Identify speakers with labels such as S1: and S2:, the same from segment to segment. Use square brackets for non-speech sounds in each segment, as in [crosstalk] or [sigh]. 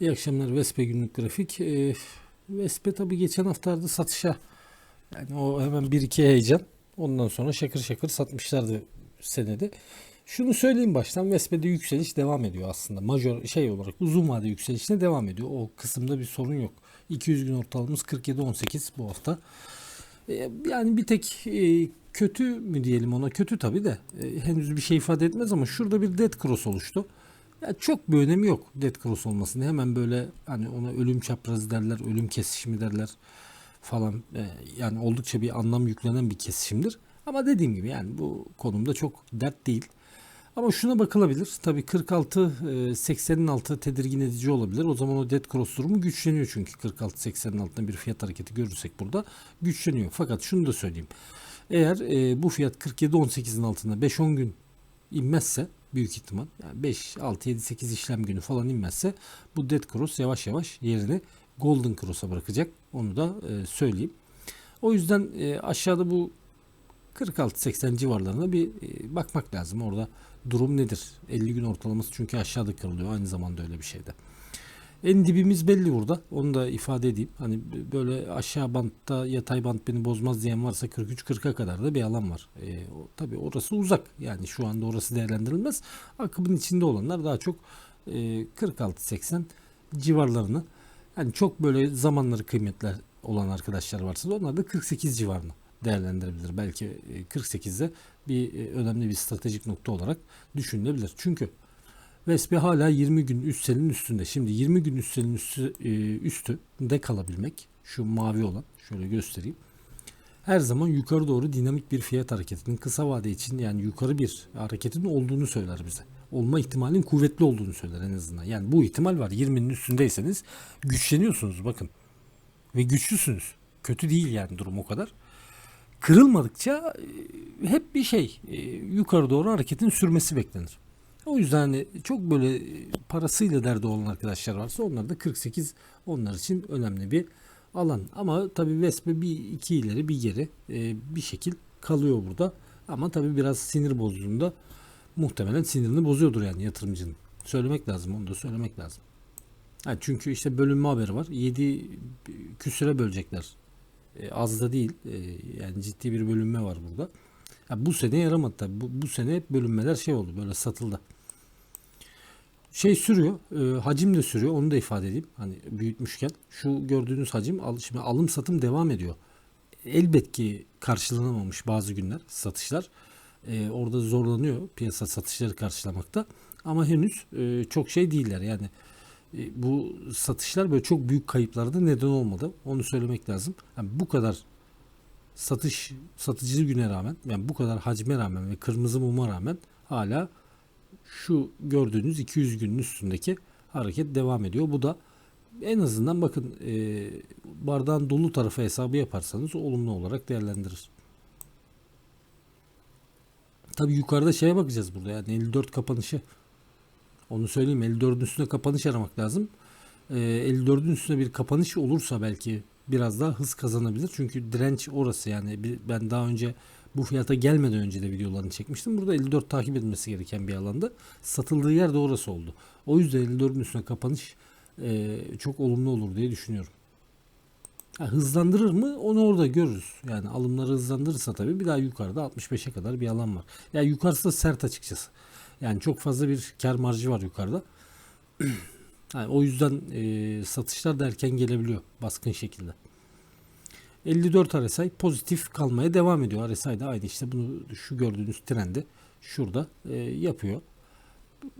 S1: İyi akşamlar Vespe günlük grafik. Ee, Vespe tabii geçen haftalarda satışa yani o hemen bir iki heyecan. Ondan sonra şakır şakır satmışlardı senede. Şunu söyleyeyim baştan Vespe'de yükseliş devam ediyor aslında. Major şey olarak uzun vade yükselişine devam ediyor. O kısımda bir sorun yok. 200 gün ortalamamız 47.18 bu hafta. Ee, Yani bir tek e, kötü mü diyelim ona kötü tabii de e, henüz bir şey ifade etmez ama şurada bir dead cross oluştu. Çok bir önemi yok dead cross olmasının. Hemen böyle hani ona ölüm çaprazı derler, ölüm kesişimi derler falan. E, yani oldukça bir anlam yüklenen bir kesişimdir. Ama dediğim gibi yani bu konumda çok dert değil. Ama şuna bakılabilir. Tabii 46 e, 80'in altı tedirgin edici olabilir. O zaman o dead cross durumu güçleniyor çünkü 46 80'in altında bir fiyat hareketi görürsek burada güçleniyor. Fakat şunu da söyleyeyim. Eğer e, bu fiyat 47 18'in altında 5-10 gün inmezse büyük ihtimal yani 5 6 7 8 işlem günü falan inmezse bu dead cross yavaş yavaş yerini golden cross'a bırakacak. Onu da e, söyleyeyim. O yüzden e, aşağıda bu 46-80 civarlarına bir e, bakmak lazım. Orada durum nedir? 50 gün ortalaması çünkü aşağıda kırılıyor. Aynı zamanda öyle bir şeyde. En dibimiz belli burada. Onu da ifade edeyim. Hani böyle aşağı bantta yatay bant beni bozmaz diyen varsa 43-40'a kadar da bir alan var. E, o, tabii orası uzak. Yani şu anda orası değerlendirilmez. Akımın içinde olanlar daha çok e, 46-80 civarlarını yani çok böyle zamanları kıymetler olan arkadaşlar varsa da onlar da 48 civarını değerlendirebilir. Belki e, 48'de bir e, önemli bir stratejik nokta olarak düşünülebilir. Çünkü Vespe hala 20 gün üstelin üstünde. Şimdi 20 gün üstelin üstü, e, üstü de kalabilmek şu mavi olan şöyle göstereyim. Her zaman yukarı doğru dinamik bir fiyat hareketinin kısa vade için yani yukarı bir hareketin olduğunu söyler bize. Olma ihtimalin kuvvetli olduğunu söyler en azından. Yani bu ihtimal var. 20'nin üstündeyseniz güçleniyorsunuz bakın. Ve güçlüsünüz. Kötü değil yani durum o kadar. Kırılmadıkça e, hep bir şey e, yukarı doğru hareketin sürmesi beklenir. O yüzden hani çok böyle parasıyla derdi olan arkadaşlar varsa onlar da 48 onlar için önemli bir alan. Ama tabii Vespe bir iki ileri bir geri e, bir şekil kalıyor burada. Ama tabii biraz sinir bozduğunda muhtemelen sinirini bozuyordur yani yatırımcının. Söylemek lazım onu da söylemek lazım. Ha, çünkü işte bölünme haberi var. 7 küsüre bölecekler. E, az da değil. E, yani ciddi bir bölünme var burada. Ha, bu sene yaramadı tabii. Bu, bu sene bölünmeler şey oldu böyle satıldı. Şey sürüyor. E, hacim de sürüyor. Onu da ifade edeyim. Hani büyütmüşken. Şu gördüğünüz hacim al, şimdi alım satım devam ediyor. Elbet ki karşılanamamış bazı günler satışlar. E, orada zorlanıyor piyasa satışları karşılamakta. Ama henüz e, çok şey değiller. Yani e, bu satışlar böyle çok büyük kayıplara da neden olmadı. Onu söylemek lazım. Yani bu kadar satış satıcı güne rağmen yani bu kadar hacme rağmen ve kırmızı muma rağmen hala şu gördüğünüz 200 günün üstündeki hareket devam ediyor. Bu da en azından bakın e, bardağın dolu tarafı hesabı yaparsanız olumlu olarak değerlendirir. Tabi yukarıda şeye bakacağız burada yani 54 kapanışı. Onu söyleyeyim 54'ün üstünde kapanış aramak lazım. E, 54'ün üstünde bir kapanış olursa belki biraz daha hız kazanabilir. Çünkü direnç orası yani ben daha önce bu fiyata gelmeden önce de videolarını çekmiştim. Burada 54 takip edilmesi gereken bir alanda. Satıldığı yer de orası oldu. O yüzden 54'ün üstüne kapanış e, çok olumlu olur diye düşünüyorum. Ha, hızlandırır mı? Onu orada görürüz. Yani alımları hızlandırırsa tabii bir daha yukarıda 65'e kadar bir alan var. Yani yukarısı da sert açıkçası. Yani çok fazla bir kar marjı var yukarıda. [clears throat] Yani o yüzden e, satışlar da erken gelebiliyor baskın şekilde. 54 RSI pozitif kalmaya devam ediyor. RSI de aynı işte bunu şu gördüğünüz trendi şurada e, yapıyor.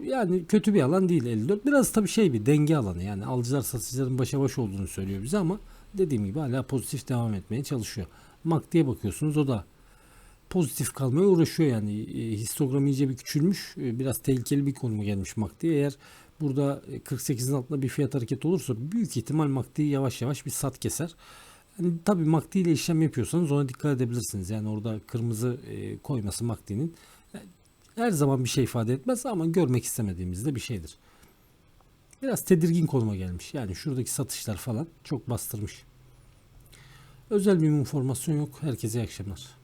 S1: Yani kötü bir alan değil 54. Biraz tabii şey bir denge alanı yani alıcılar satıcıların başa baş olduğunu söylüyor bize ama dediğim gibi hala pozitif devam etmeye çalışıyor. MACD'ye bakıyorsunuz o da pozitif kalmaya uğraşıyor yani e, histogram iyice bir küçülmüş e, biraz tehlikeli bir konuma gelmiş MACD eğer burada e, 48'in altında bir fiyat hareketi olursa büyük ihtimal MACD yavaş yavaş bir sat keser. Yani tabii MACD ile işlem yapıyorsanız ona dikkat edebilirsiniz. Yani orada kırmızı e, koyması MACD'nin yani her zaman bir şey ifade etmez ama görmek istemediğimizde bir şeydir. Biraz tedirgin konuma gelmiş. Yani şuradaki satışlar falan çok bastırmış. Özel bir informasyon yok. Herkese iyi akşamlar.